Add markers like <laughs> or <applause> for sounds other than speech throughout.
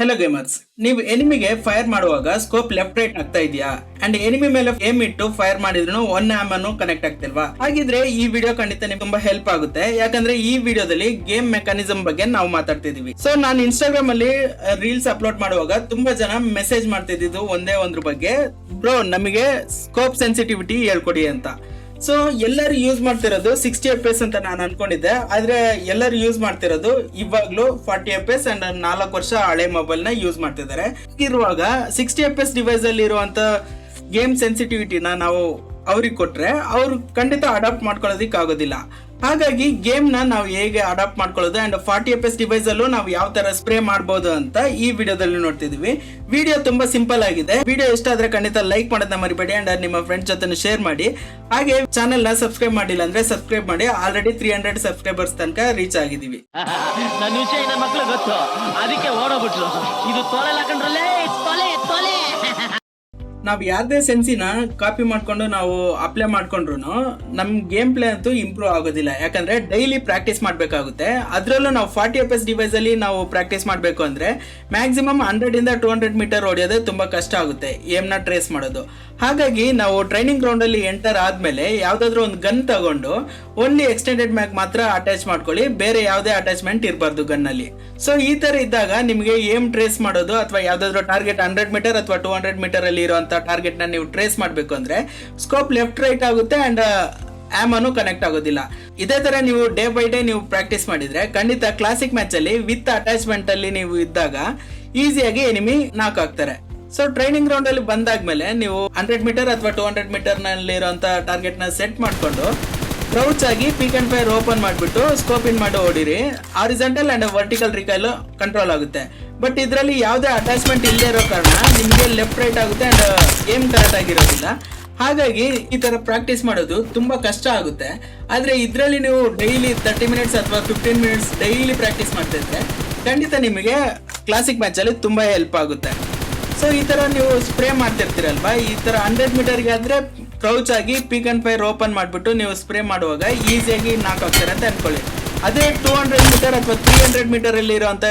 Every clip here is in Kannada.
ಹೆಲೋ ಗೇಮರ್ಸ್ ನೀವು ಎನಿಮಿಗೆ ಫೈರ್ ಮಾಡುವಾಗ ಸ್ಕೋಪ್ ಲೆಫ್ಟ್ ರೈಟ್ ಆಗ್ತಾ ಇದೆಯಾ? ಅಂಡ್ ಎನಿಮಿ ಮೇಲೆ ಏಮ್ ಇಟ್ಟು ಫೈರ್ ಮಾಡಿದ್ರು ಒನ್ ಆಮ್ ಅನ್ನು ಕನೆಕ್ಟ್ ಆಗ್ತಿಲ್ವಾ? ಹಾಗಿದ್ರೆ ಈ ವಿಡಿಯೋ ಖಂಡಿತ ನಿಮ್ಗೆ ತುಂಬಾ ಹೆಲ್ಪ್ ಆಗುತ್ತೆ. ಯಾಕಂದ್ರೆ ಈ ವಿಡಿಯೋದಲ್ಲಿ ಗೇಮ್ ಮೆಕಾನಿಸಮ್ ಬಗ್ಗೆ ನಾವು ಮಾತಾಡ್ತಿದೀವಿ. ಸೊ ನಾನು ಇನ್ಸ್ಟಾಗ್ರಾಮ್ ಅಲ್ಲಿ ರೀಲ್ಸ್ ಅಪ್ಲೋಡ್ ಮಾಡುವಾಗ ತುಂಬಾ ಜನ ಮೆಸೇಜ್ ಮಾಡ್ತಿದ್ದು ಒಂದೇ ಒಂದ್ರ ಬಗ್ಗೆ. ಬ್ರೋ ನಮಗೆ ಸ್ಕೋಪ್ ಸೆನ್ಸಿಟಿವಿಟಿ ಹೇಳ್ಕೊಡಿ ಅಂತ. ಸೊ ಎಲ್ಲರೂ ಯೂಸ್ ಮಾಡ್ತಿರೋದು ಸಿಕ್ಸ್ಟಿ ಎಫ್ ಎಸ್ ಅಂತ ನಾನು ಅನ್ಕೊಂಡಿದ್ದೆ. ಆದ್ರೆ ಎಲ್ಲರೂ ಯೂಸ್ ಮಾಡ್ತಿರೋದು ಇವಾಗ್ಲೂ ಫಾರ್ಟಿ ಎಫ್ ಎಸ್ ಅಂಡ್ ನಾಲ್ಕು ವರ್ಷ ಹಳೆ ಮೊಬೈಲ್ನ ಯೂಸ್ ಮಾಡ್ತಿದ್ದಾರೆ. ಇರುವಾಗ ಸಿಕ್ಸ್ಟಿ ಎಫ್ ಎಸ್ ಡಿವೈಸ್ ಅಲ್ಲಿ ಇರುವಂತ ಗೇಮ್ ಸೆನ್ಸಿಟಿವಿಟಿನ ನಾವು ಅವ್ರಿಗೆ ಕೊಟ್ರೆ ಅವ್ರು ಖಂಡಿತ ಅಡಾಪ್ಟ್ ಮಾಡ್ಕೊಳ್ಳೋದಿಕ್ ಆಗೋದಿಲ್ಲ ಹಾಗಾಗಿ ಗೇಮ್ನ ನಾವು ಹೇಗೆ ಅಡಾಪ್ಟ್ ಮಾಡ್ಕೊಳ್ಳೋದು and forty F S device ಅಲ್ಲೂ ನಾವು ಯಾವ ತರ ಸ್ಪ್ರೇ ಮಾಡಬಹುದು ಅಂತ ಈ ವಿಡಿಯೋದಲ್ಲಿ ನೋಡ್ತಿದೀವಿ. ವಿಡಿಯೋ ತುಂಬಾ ಸಿಂಪಲ್ ಆಗಿದೆ. ವಿಡಿಯೋ ಇಷ್ಟ ಆದ್ರೆ ಖಂಡಿತ ಲೈಕ್ ಮಾಡೋದನ್ನ ಮರಿಬೇಡಿ ಅಂಡ್ ನಿಮ್ಮ ಫ್ರೆಂಡ್ಸ್ ಜೊತೆ ಶೇರ್ ಮಾಡಿ. ಹಾಗೆ ಚಾನೆಲ್ನ ಸಬ್ಸ್ಕ್ರೈಬ್ ಮಾಡಿಲ್ಲ ಅಂದ್ರೆ ಸಬ್ಸ್ಕ್ರೈಬ್ ಮಾಡಿ. ಆಲ್ರೆಡಿ ತ್ರೀ ಹಂಡ್ರೆಡ್ ಸಬ್ಸ್ಕ್ರೈಬರ್ಸ್ ತನಕ ರೀಚ್ ಆಗಿದೀವಿ <laughs> ಗೊತ್ತು. ಅದಕ್ಕೆ ನಾವು ಯಾವುದೇ ಸೆನ್ಸಿನ ಕಾಪಿ ಮಾಡಿಕೊಂಡು ನಾವು ಅಪ್ಲೈ ಮಾಡ್ಕೊಂಡ್ರು ನಮ್ಮ ಗೇಮ್ ಪ್ಲೇ ಅಂತೂ ಇಂಪ್ರೂವ್ ಆಗೋದಿಲ್ಲ. ಯಾಕಂದ್ರೆ ಡೈಲಿ ಪ್ರಾಕ್ಟೀಸ್ ಮಾಡಬೇಕಾಗುತ್ತೆ. ಅದರಲ್ಲೂ ನಾವು ಫಾರ್ಟಿ ಎಫ್ ಎಸ್ ಡಿವೈಸಲ್ಲಿ ನಾವು ಪ್ರಾಕ್ಟೀಸ್ ಮಾಡಬೇಕು ಅಂದರೆ ಮ್ಯಾಕ್ಸಿಮಮ್ ಹಂಡ್ರೆಡಿಂದ ಟೂ ಹಂಡ್ರೆಡ್ ಮೀಟರ್ ಹೊಡೆಯೋದು ತುಂಬ ಕಷ್ಟ ಆಗುತ್ತೆ ಏಮ್ನ ಟ್ರೇಸ್ ಮಾಡೋದು. ಹಾಗಾಗಿ ನಾವು ಟ್ರೈನಿಂಗ್ ಗ್ರೌಂಡಲ್ಲಿ ಎಂಟರ್ ಆದಮೇಲೆ ಯಾವುದಾದ್ರೂ ಒಂದು ಗನ್ ತಗೊಂಡು ಓನ್ಲಿ ಎಕ್ಸ್ಟೆಂಡೆಡ್ ಮ್ಯಾಗ್ ಮಾತ್ರ ಅಟ್ಯಾಚ್ ಮಾಡ್ಕೊಳ್ಳಿ, ಬೇರೆ ಯಾವುದೇ ಅಟ್ಯಾಚ್ಮೆಂಟ್ ಇರಬಾರ್ದು ಗನ್ನಲ್ಲಿ ಸೊ ಈ ಥರ ಇದ್ದಾಗ ನಿಮಗೆ ಏಮ್ ಟ್ರೇಸ್ ಮಾಡೋದು ಅಥವಾ ಯಾವುದಾದ್ರೂ ಟಾರ್ಗೆಟ್ ಹಂಡ್ರೆಡ್ ಮೀಟರ್ ಅಥವಾ ಟೂ ಹಂಡ್ರೆಡ್ ಮೀಟರ್ ಅಲ್ಲಿ ಟಾರ್ಗೆಟ್ನ ನೀವು ಟ್ರೇಸ್ ಮಾಡಬೇಕು ಅಂದ್ರೆ ಸ್ಕೋಪ್ ಲೆಫ್ಟ್ ರೈಟ್ ಆಗುತ್ತೆ ಅಂಡ್ ಅನ್ನು ಕನೆಕ್ಟ್ ಆಗೋದಿಲ್ಲ. ಇದೇ ತರ ನೀವು ಡೇ ಬೈ ಡೇ ನೀವು ಪ್ರಾಕ್ಟೀಸ್ ಮಾಡಿದ್ರೆ ಖಂಡಿತ ಕ್ಲಾಸಿಕ್ ಮ್ಯಾಚ್ ಅಲ್ಲಿ ವಿತ್ ಅಟ್ಯಾಚ್ಮೆಂಟ್ ಅಲ್ಲಿ ನೀವು ಇದ್ದಾಗ ಈಸಿಯಾಗಿ ಎನಿಮಿ ನಾಕ್ ಆಗ್ತಾರೆ. ಸೊ ಟ್ರೈನಿಂಗ್ ಗ್ರೌಂಡ್ ಅಲ್ಲಿ ಬಂದಾದ್ಮೇಲೆ ನೀವು ಹಂಡ್ರೆಡ್ ಮೀಟರ್ ಅಥವಾ ಟೂ ಹಂಡ್ರೆಡ್ ಮೀಟರ್ನಲ್ಲಿ ಇರುವಂತ ಟಾರ್ಗೆಟ್ನ ಸೆಟ್ ಮಾಡ್ಕೊಂಡು ಕ್ರೌಚ್ ಆಗಿ ಪೀಕ್ ಅಂಡ್ ಫೈರ್ ಓಪನ್ ಮಾಡಿಬಿಟ್ಟು ಸ್ಕೋಪ್ ಇನ್ ಮಾಡಿ ಹೊಡಿರಿ horizontal and vertical recoil control ಆಗುತ್ತೆ. ಬಟ್ ಇದರಲ್ಲಿ ಯಾವುದೇ ಅಟ್ಯಾಚ್ಮೆಂಟ್ ಇಲ್ಲದೆ ಇರೋ ಕಾರಣ ನಿಮಗೆ ಲೆಫ್ಟ್ ರೈಟ್ ಆಗುತ್ತೆ ಅಂಡ್ ಏಮ್ ಕರೆಕ್ಟ್ ಆಗಿರೋದಿಲ್ಲ. ಹಾಗಾಗಿ ಈ ತರ ಪ್ರಾಕ್ಟೀಸ್ ಮಾಡೋದು ತುಂಬಾ ಕಷ್ಟ ಆಗುತ್ತೆ. ಆದ್ರೆ ಇದರಲ್ಲಿ ನೀವು ಡೈಲಿ ತರ್ಟಿ ಮಿನಿಟ್ಸ್ ಅಥವಾ ಫಿಫ್ಟೀನ್ ಮಿನಿಟ್ಸ್ ಡೈಲಿ ಪ್ರಾಕ್ಟೀಸ್ ಮಾಡ್ತಿದ್ರೆ ಖಂಡಿತ ನಿಮಗೆ ಕ್ಲಾಸಿಕ್ ಮ್ಯಾಚ್ ಅಲ್ಲಿ ತುಂಬಾ ಹೆಲ್ಪ್ ಆಗುತ್ತೆ. ಸೊ ಈ ತರ ನೀವು ಸ್ಪ್ರೇ ಮಾಡ್ತಿರ್ತೀರಲ್ವಾ? ಈ ತರ ಹಂಡ್ರೆಡ್ ಮೀಟರ್ಗೆ ಆದ್ರೆ ಕ್ರೌಚ್ ಆಗಿ ಪೀಕ್ ಅಂಡ್ ಫೈರ್ ಓಪನ್ ಮಾಡಿಬಿಟ್ಟು ನೀವು ಸ್ಪ್ರೇ ಮಾಡುವಾಗ ಈಸಿಯಾಗಿ ನಾಕ್ ಆಗ್ತಾರೆ ಅಂತ ಅನ್ಕೊಳ್ಳಿ. ಅದೇ ಟೂ ಹಂಡ್ರೆಡ್ ಮೀಟರ್ ಅಥವಾ ತ್ರೀ ಹಂಡ್ರೆಡ್ ಮೀಟರ್ ಅಲ್ಲಿ ಇರುವಂತ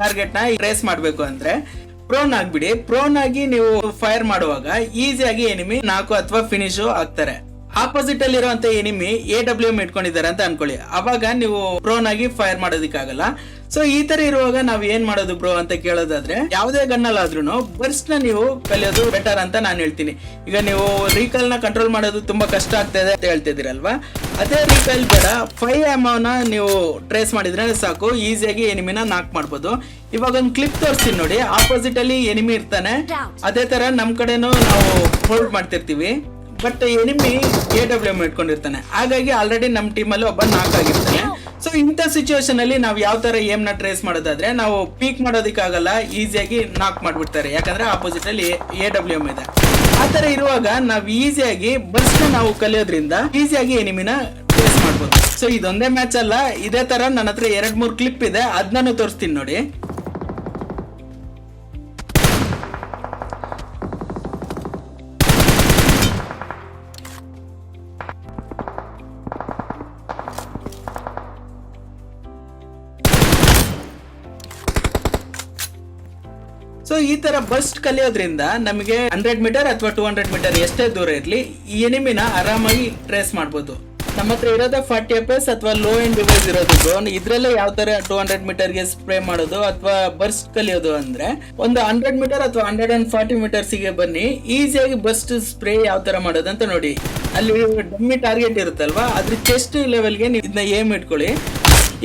ಟಾರ್ಗೆಟ್ನ ರೇಸ್ ಮಾಡಬೇಕು ಅಂದ್ರೆ ಪ್ರೋನ್ ಆಗ್ಬಿಡಿ. ಪ್ರೋನ್ ಆಗಿ ನೀವು ಫೈರ್ ಮಾಡುವಾಗ ಈಸಿಯಾಗಿ ಎನಿಮಿ ನಾಲ್ಕು ಅಥವಾ ಫಿನಿಶ್ ಆಗ್ತಾರೆ. ಆಪೋಸಿಟ್ ಅಲ್ಲಿ ಇರುವಂತ ಎನಿಮಿ ಎ ಡಬ್ಲ್ಯೂ ಇಟ್ಕೊಂಡಿದ್ದಾರೆ ಅಂತ ಅನ್ಕೊಳ್ಳಿ. ಅವಾಗ ನೀವು ಪ್ರೋನ್ ಆಗಿ ಫೈರ್ ಮಾಡೋದಕ್ಕಾಗಲ್ಲ. ಸೊ ಈ ತರ ಇರುವಾಗ ನಾವ್ ಏನ್ ಮಾಡೋದು ಬ್ರೋ ಅಂತ ಕೇಳೋದಾದ್ರೆ ಯಾವುದೇ ಗನ್ನಲ್ಲಾದ್ರೂ ಬರ್ಸ್ಟ್ನ ನೀವು ಕಲಿಯೋದು ಬೆಟರ್ ಅಂತ ನಾನು ಹೇಳ್ತೀನಿ. ಈಗ ನೀವು ರೀಕಲ್ನ ಕಂಟ್ರೋಲ್ ಮಾಡೋದು ತುಂಬಾ ಕಷ್ಟ ಆಗ್ತದೆ ಅಂತ ಹೇಳ್ತಿದಿರಲ್ವಾ ಅದೇ ರೀಕಲ್ ಬೇಡ ಫೈವ್ನ ನೀವು ಟ್ರೇಸ್ ಮಾಡಿದ್ರೆ ಸಾಕು ಈಸಿಯಾಗಿ ಎನಿಮಿನ ನಾಕ್ ಮಾಡ್ಬೋದು. ಇವಾಗ ಒಂದು ಕ್ಲಿಪ್ ತೋರಿಸ್ತೀನಿ ನೋಡಿ ಆಪೋಸಿಟ್ ಅಲ್ಲಿ ಎನಿಮಿ ಇರ್ತಾನೆ. ಅದೇ ತರ ನಮ್ ಕಡೆನೂ ನಾವು ಹೋಲ್ಡ್ ಮಾಡ್ತಿರ್ತೀವಿ. But enemy A W M ಇಟ್ಕೊಂಡಿರ್ತಾನೆ. ಹಾಗಾಗಿ ಆಲ್ರೆಡಿ ನಮ್ಮ ಟೀಮಲ್ಲಿ ಒಬ್ಬ ನಾಕ್ ಆಗಿರ್ತಾನೆ. ಸೊ ಇಂಥ ಸಿಚುವೇಶನ್ ಅಲ್ಲಿ ನಾವು ಯಾವ ತರ ಏಮ್ನ ಟ್ರೇಸ್ ಮಾಡೋದಾದ್ರೆ, ನಾವು ಪೀಕ್ ಮಾಡೋದಕ್ಕಾಗಲ್ಲ ಈಸಿಯಾಗಿ ನಾಕ್ ಮಾಡ್ಬಿಡ್ತಾರೆ. ಯಾಕಂದ್ರೆ ಆಪೋಸಿಟ್ ಅಲ್ಲಿ ಎ ಡಬ್ಲ್ಯೂ ಎಂ ಇದೆ. ಆ ತರ ಇರುವಾಗ ನಾವು ಈಸಿಯಾಗಿ ಬರ್ಸ್ಟ್ ನಾವು ಕಲಿಯೋದ್ರಿಂದ ಈಸಿಯಾಗಿ ಎನಿಮಿನ ಟ್ರೇಸ್ ಮಾಡ್ಬೋದು. ಸೊ ಇದೊಂದೇ ಮ್ಯಾಚ್ ಅಲ್ಲ. ಇದೇ ತರ ನನ್ನ ಹತ್ರ ಎರಡ್ ಮೂರ್ ಕ್ಲಿಪ್ ಇದೆ. ಅದನ್ನೂ ತೋರಿಸ್ತೀನಿ ನೋಡಿ. ಸೊ ಈ ತರ ಬಸ್ಟ್ ಕಲಿಯೋದ್ರಿಂದ ನಮಗೆ ಹಂಡ್ರೆಡ್ ಮೀಟರ್ ಅಥವಾ ಟೂ ಹಂಡ್ರೆಡ್ ಮೀಟರ್ ಎಷ್ಟೇ ದೂರ ಇರಲಿ, ಈ ಎನಿಮಿನ ಆರಾಮಾಗಿ ಟ್ರೇಸ್ ಮಾಡ್ಬೋದು. ನಮ್ಮ ಹತ್ರ ಇರೋದ ಫಾರ್ಟಿ ಎಫ್ ಎಸ್ ಅಥವಾ ಲೋ ಎಂಡ್ ಡಿವೈಸ್ ಇರೋದು ಡ್ರೋನ್ ಇದ್ರಲ್ಲೇ ಯಾವ ತರ ಟೂ ಹಂಡ್ರೆಡ್ ಮೀಟರ್ಗೆ ಸ್ಪ್ರೇ ಮಾಡೋದು ಅಥವಾ ಬರ್ಸ್ಟ್ ಕಲಿಯೋದು ಅಂದ್ರೆ, ಒಂದು ಹಂಡ್ರೆಡ್ ಮೀಟರ್ ಅಥವಾ ಹಂಡ್ರೆಡ್ ಅಂಡ್ ಫಾರ್ಟಿ ಮೀಟರ್ಸ್ಗೆ ಬನ್ನಿ ಈಸಿಯಾಗಿ ಬರ್ಸ್ಟ್ ಸ್ಪ್ರೇ ಯಾವ ತರ ಮಾಡೋದು ಅಂತ ನೋಡಿ. ಅಲ್ಲಿ ಡಮ್ಮಿ ಟಾರ್ಗೆಟ್ ಇರುತ್ತಲ್ವಾ, ಅದ್ರ ಚೆಸ್ಟ್ ಲೆವೆಲ್ಗೆ ನೀವು ಇದನ್ನ ಏಮ್ ಇಟ್ಕೊಳ್ಳಿ.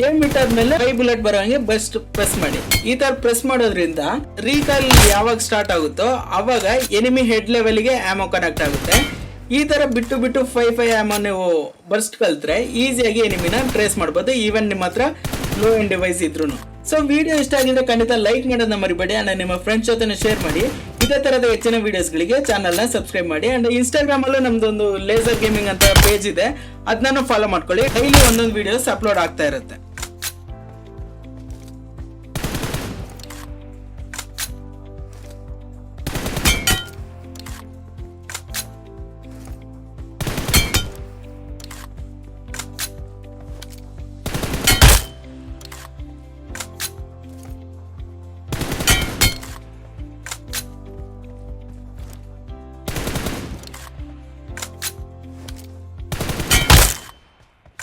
ಏಮ್ ಇಟ್ಟಾದ್ಮೇಲೆ ಫೈವ್ ಬುಲೆಟ್ ಬರೋ ಹಂಗೆ ಬೆಸ್ಟ್ ಪ್ರೆಸ್ ಮಾಡಿ. ಈ ತರ ಪ್ರೆಸ್ ಮಾಡೋದ್ರಿಂದ ರೀಕಾಲ್ ಯಾವಾಗ ಸ್ಟಾರ್ಟ್ ಆಗುತ್ತೋ ಅವಾಗ ಎನಿಮಿ ಹೆಡ್ ಲೆವೆಲ್ಗೆ ಆಮೋ ಕನೆಕ್ಟ್ ಆಗುತ್ತೆ. ಈ ತರ ಬಿಟ್ಟು ಬಿಟ್ಟು ಫೈ ಫೈ ಆಮೋ ನೀವು ಬರ್ಸ್ಟ್ ಕಲ್ತ್ರೆ ಈಸಿಯಾಗಿ ಎನಿಮಿನ ಟ್ರೇಸ್ ಮಾಡ್ಬೋದು ಈವನ್ ನಿಮ್ಮ ಹತ್ರ ಲೋ ಎಂಡ್ ಡಿವೈಸ್ ಇದ್ರು ಸೊ ವಿಡಿಯೋ ಇಷ್ಟ ಆಗಿದ್ರೆ ಖಂಡಿತ ಲೈಕ್ ಮಾಡೋದನ್ನ ಮರಿಬೇಡಿ ಅಂಡ್ ನಿಮ್ಮ ಫ್ರೆಂಡ್ಸ್ ಜೊತೆ ಶೇರ್ ಮಾಡಿ. ಇದೇ ತರದ ಹೆಚ್ಚಿನ ವಿಡಿಯೋಸ್ಗಳಿಗೆ ಚಾನಲ್ನ ಸಬ್ಸ್ಕ್ರೈಬ್ ಮಾಡಿ ಅಂಡ್ ಇನ್ಸ್ಟಾಗ್ರಾಮ್ ಅಲ್ಲೂ ನಮ್ದೊಂದು ಲೇಸರ್ ಗೇಮಿಂಗ್ ಅಂತ ಪೇಜ್ ಇದೆ. ಅದನ್ನ ಫಾಲೋ ಮಾಡ್ಕೊಳ್ಳಿ. ಡೈಲಿ ಒಂದೊಂದು ವಿಡಿಯೋಸ್ ಅಪ್ಲೋಡ್ ಆಗ್ತಾ ಇರುತ್ತೆ.